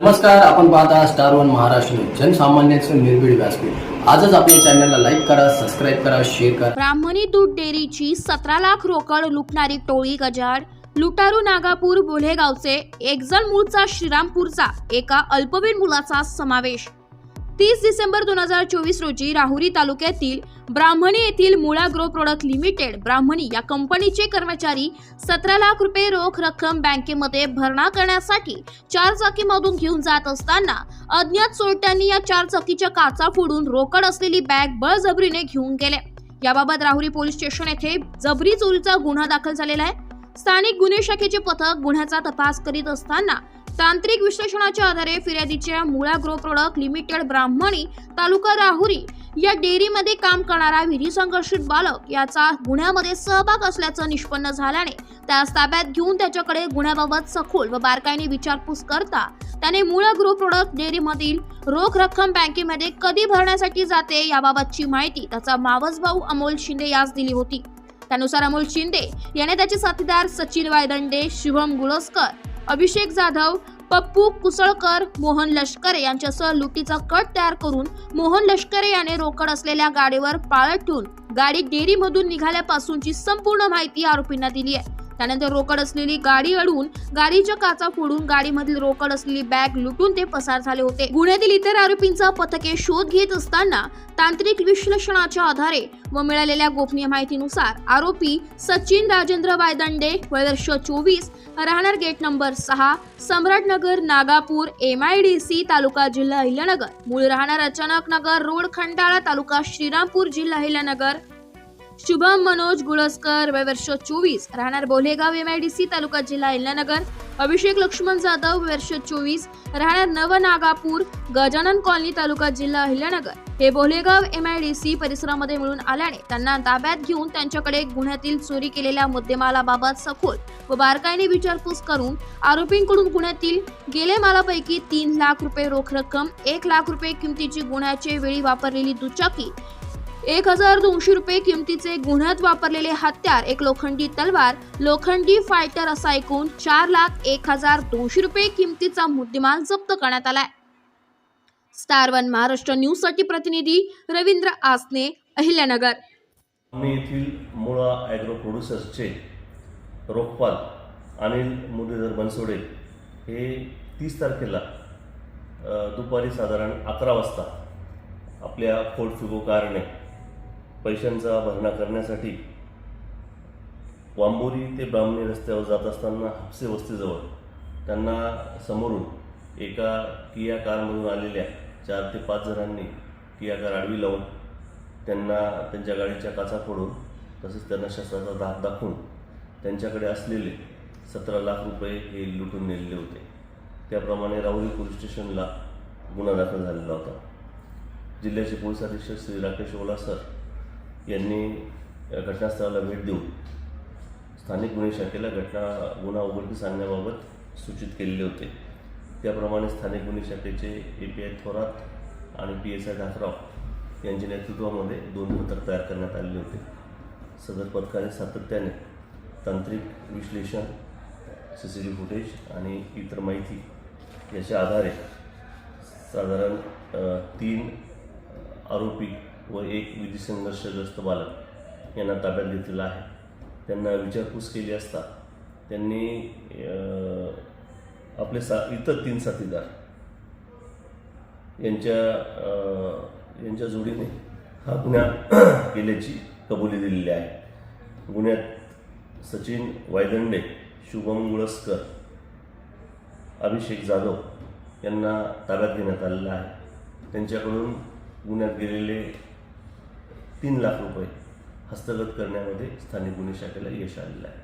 नमस्कार आपण पाहता स्टार वन महाराष्ट्र जनसामान्यांचं निर्भीड व्यासपीठ. आजच आपल्या चॅनलला लाईक करा सबस्क्राईब करा शेअर करा. ब्राह्मणी दूध डेअरीची सतरा लाख रोकड लुटणारी टोळी गजाड लुटारू नागापूर बोलेगावचे एक जण मूळचा श्रीरामपूरचा एका अल्पवयीन मुलाचा समावेश. तीस डिसेंबर दोन हजार चोवीस रोजी राहुरी तालुक्यातील ब्राह्मणी येथील Mula grow product limited Brahmani या कंपनीचे कर्मचारी सतरा लाख रुपये रोख रक्कम बँकेमध्ये भरणा करण्यासाठी चार चाकीमधून घेऊन जात असताना अज्ञात चोरट्यांनी या चार चाकीच्या काचा फोडून रोकड असलेली बॅग बळजबरीने घेऊन गेले. याबाबत राहुरी पोलीस स्टेशन येथे जबरी चोरीचा गुन्हा दाखल झालेला आहे. स्थानिक गुन्हे शाखेचे पथक गुन्ह्याचा तपास करीत असताना तांत्रिक विश्लेषणाच्या आधारे फिर्यादीच्या Mula grow product limited Brahmani तालुका राहुरी या डेअरीमध्ये काम करणारा विधी संघर्षित बालक याचा गुन्ह्यामध्ये सहभाग असल्याचं निष्पन्न झाल्याने त्यास ताब्यात घेऊन त्याच्याकडे गुन्ह्याबाबत सखोल व बारकाईने विचारपूस करता त्याने मूळ गृह प्रोडक्ट डेअरीमधील रोख रक्कम बँकेमध्ये कधी भरण्यासाठी जाते याबाबतची माहिती त्याचा मावस भाऊ अमोल शिंदे यास दिली होती. त्यानुसार अमोल शिंदे याने त्याचे साथीदार सचिन वायदंडे शुभम गुळस्कर अभिषेक जाधव पप्पू कुसळकर मोहन लष्करे यांच्यासह लुटीचा कट तयार करून मोहन लष्करे याने रोकड असलेल्या गाडीवर पाळत ठेवून गाडी डेअरीमधून निघाल्यापासूनची संपूर्ण माहिती आरोपींना दिली आहे. त्यानंतर रोकड असलेली गाडी अडवून गाडीच्या काचा फोडून गाडीमधील रोकड असलेली बॅग लुटून ते पसार झाले होते. गुन्ह्यातील इतर आरोपींचा पथके शोध घेत असताना तांत्रिक विश्लेषणाच्या आधारे व मिळालेल्या गोपनीय माहितीनुसार आरोपी सचिन राजेंद्र वायदंडे वर्ष चोवीस राहणार गेट नंबर सहा Samratnagar Nagapur M I D C taluka जिल्हा अहिल्यानगर. मूळ राहणार अचानक नगर रोड खंडाळा तालुका श्रीरामपूर जिल्हा अहिल्यानगर. शुभम मनोज गुळसकर वय वर्ष चोवीस. राहणार Bolegaon M I D C taluka जिल्हा इल्लानगर अभिषेक लक्ष्मण जाधव वर्ष चोवीस. राहणार नवनागापूर गजानन कॉलनी तालुका जिल्हा हिल्यानगर हे Bolegaon M I D C परिसरामध्ये मिळून आल्याने त्यांना ताब्यात घेऊन त्यांच्याकडे गुन्ह्यातील चोरी केलेल्या मुद्देमालाबाबत सखोल व बारकाईने विचारपूस करून आरोपींकडून गुन्ह्यातील गेले मालापैकी तीन लाख रुपये रोख रक्कम एक लाख रुपये किमतीची गुन्ह्याचे वेळी वापरलेली दुचाकी एक हजार दोनशे रुपये किमतीचे गुन्ह्यात वापरलेले हत्यार एक लोखंडी तलवार लोखंडी फायटर असा एकूण चार लाख एक हजार दोनशे रुपये किमतीचा मुद्देमाल जप्त करण्यात आलाय. स्टार वन महाराष्ट्र न्यूजसाठी प्रतिनिधी रवींद्र आसने अहिल्यानगर. आम्ही येथील मुळा ॲग्रो प्रोड्युसर्सचे रोखपाल अनिल मुरलीधर बनसोडे हे तीस तारखेला दुपारी साधारण अकरा वाजता आपल्या फोर्ट फिगो कारने पैशांचा भरणा करण्यासाठी वांबोरी ते ब्राह्मणी रस्त्यावर जात असताना हापसे वस्तीजवळ त्यांना समोरून एका किया कारमधून आलेल्या चार ते पाच जणांनी किया कार आडवी लावून त्यांना त्यांच्या गाडीच्या काचा फोडून तसेच त्यांना शस्त्राचा धाक दाखवून त्यांच्याकडे असलेले सतरा लाख रुपये हे लुटून नेलेले होते. त्याप्रमाणे राहुरी पोलीस स्टेशनला गुन्हा दाखल झालेला होता. जिल्ह्याचे पोलीस अधीक्षक श्री राकेश ओला सर यांनी या घटनास्थळाला भेट देऊन स्थानिक गुन्हे शाखेला घटना गुन्हा उघडकीस आणण्याबाबत सूचित केलेले होते. त्याप्रमाणे स्थानिक गुन्हे शाखेचे ए पी आय थोरात आणि पी एस आय ढाकराव यांच्या नेतृत्वामध्ये दोन पथक तयार करण्यात आलेले होते. सदर पथकाने सातत्याने तांत्रिक विश्लेषण सी सी टी फुटेज आणि इतर माहिती याच्या आधारे साधारण तीन आरोपी व एक विधी संघर्षग्रस्त बालक यांना ताब्यात घेतलेला आहे. त्यांना विचारपूस केली असता त्यांनी आपले सा इतर तीन साथीदार यांच्या यांच्या जोडीने हा गुन्हा केल्याची कबुली दिलेली आहे. गुन्ह्यात सचिन वायदंडे शुभम गुळस्कर अभिषेक जाधव यांना ताब्यात घेण्यात आलेला आहे. त्यांच्याकडून गुन्ह्यात गेलेले तीन लाख रुपये हस्तगत करण्यामध्ये स्थानिक गुन्हे शाखेला यश आलेलं आहे.